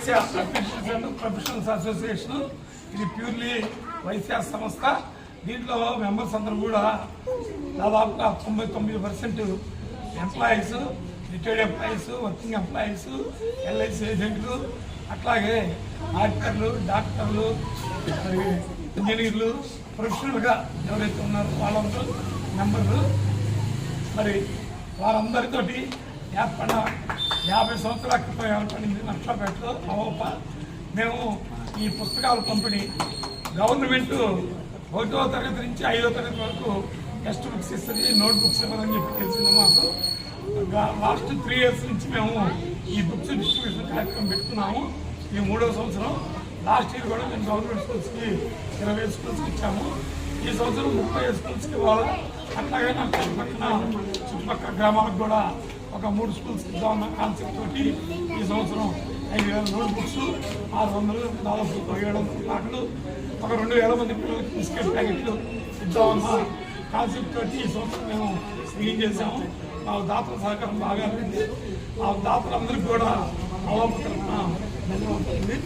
Officials and professionals association ఇది purely వైశ్య సంస్థ. దీంట్లో మెంబర్స్ అందరూ కూడా దాదాపుగా తొంభై తొమ్మిది percent employees retired employees working employees LIC ఏజెంట్లు అట్లాగే ఆడిటర్లు డాక్టర్లు మరి ఇంజనీర్లు ప్రొఫెషనల్గా ఎవరైతే ఉన్నారో వాళ్ళందరూ మెంబర్లు మరి వారందరితోటి ఏర్పడ యాభై సంవత్సరాల క్రితం ఏర్పడింది నక్షపేటలో అవోప మేము ఈ పుస్తకాల పంపిణీ గవర్నమెంట్ ఒకటో తరగతి నుంచి ఐదో తరగతి వరకు టెక్స్ట్ బుక్స్ ఇస్తుంది నోట్ బుక్స్ ఇవ్వదని చెప్పి తెలిసింది మాకు. లాస్ట్ త్రీ ఇయర్స్ నుంచి మేము ఈ బుక్స్ డిస్ట్రిబ్యూషన్ కార్యక్రమం పెట్టుకున్నాము. ఈ మూడో సంవత్సరం లాస్ట్ ఇయర్ కూడా మేము గవర్నమెంట్ స్కూల్స్కి ఇరవై స్కూల్స్కి ఇచ్చాము. ఈ సంవత్సరం ముప్పై స్కూల్స్కి ఇవ్వాలి అట్లాగే నాకు చుట్టుపక్కల చుట్టుపక్కల గ్రామాలకు కూడా ఒక మూడు స్కూల్స్ ఇద్దామన్న కాన్సెప్ట్ తోటి ఈ సంవత్సరం ఐదు వేల నోట్ బుక్స్ ఆరు వందలు దాదాపు ఏడు వందల ప్లాట్లు ఒక రెండు వేల మంది పిల్లలకి బిస్కెట్ ప్యాకెట్లు ఇద్దామన్న కాన్సెప్ట్ తోటి ఈ సంవత్సరం మేము బిగిన్ చేసాము మా దాతల సహకారం బాగా ఉంది. ఆ దాతలందరికీ కూడా అవపత్రన ధన్యవాదాలు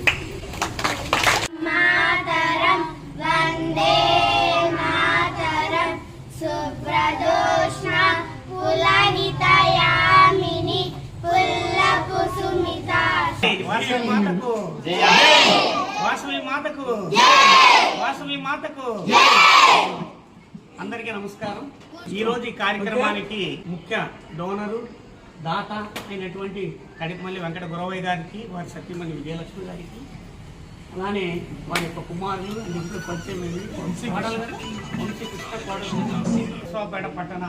వాసవి మాతకు. వాసవి మాతకు. వాసవి మాతకు. అందరికీ నమస్కారం. ఈ రోజు ఈ కార్యక్రమానికి ముఖ్య డోనరు దాత అయినటువంటి కడిపమల్లి వెంకట గురవయ్య గారికి వారి సత్యమల్లి విజయలక్ష్మి గారికి అలానే వారి యొక్క కుమారులు ఇప్పుడు పరిచయం పట్టణ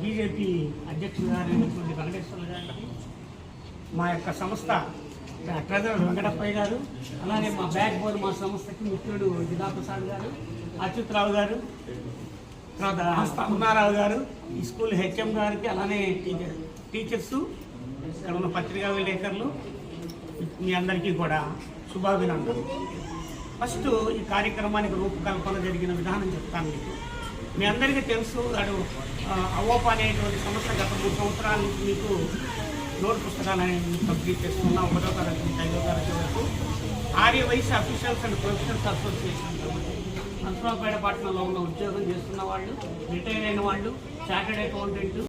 బీజేపీ అధ్యక్షులు గారైనటువంటి వెంకటేశ్వర గారికి మా యొక్క సంస్థ ట్రెజరర్ వెంకటప్పయ్య గారు అలానే మా బ్యాక్ బోన్ మా సంస్థకి మిత్రుడు జిల్లా ప్రసాద్ గారు అచ్యుతరావు గారు తర్వాత ఉన్నారావు గారు ఈ స్కూల్ హెచ్ఎం గారికి అలానే టీచర్ టీచర్స్ ఇక్కడ ఉన్న పత్రికా విలేకరులు మీ అందరికీ కూడా శుభాభినందనలు. ఫస్ట్ ఈ కార్యక్రమానికి రూపకల్పన జరిగిన విధానం చెప్తాను మీకు. మీ అందరికీ తెలుసు అడు అవోప అనేటువంటి సంస్థ గత మూడు సంవత్సరాల నుంచి మీకు నోట్ పుస్తకాలు కంప్లీట్ చేసుకున్నాం ఒకటో తరగతి నుంచి ఐదో తరగతి వరకు ఆర్య వయసు officials and professionals association Narasaraopet పట్టణంలో ఉన్న ఉద్యోగం చేస్తున్న వాళ్ళు రిటైర్ అయిన వాళ్ళు చార్టెడ్ అకౌంటెంట్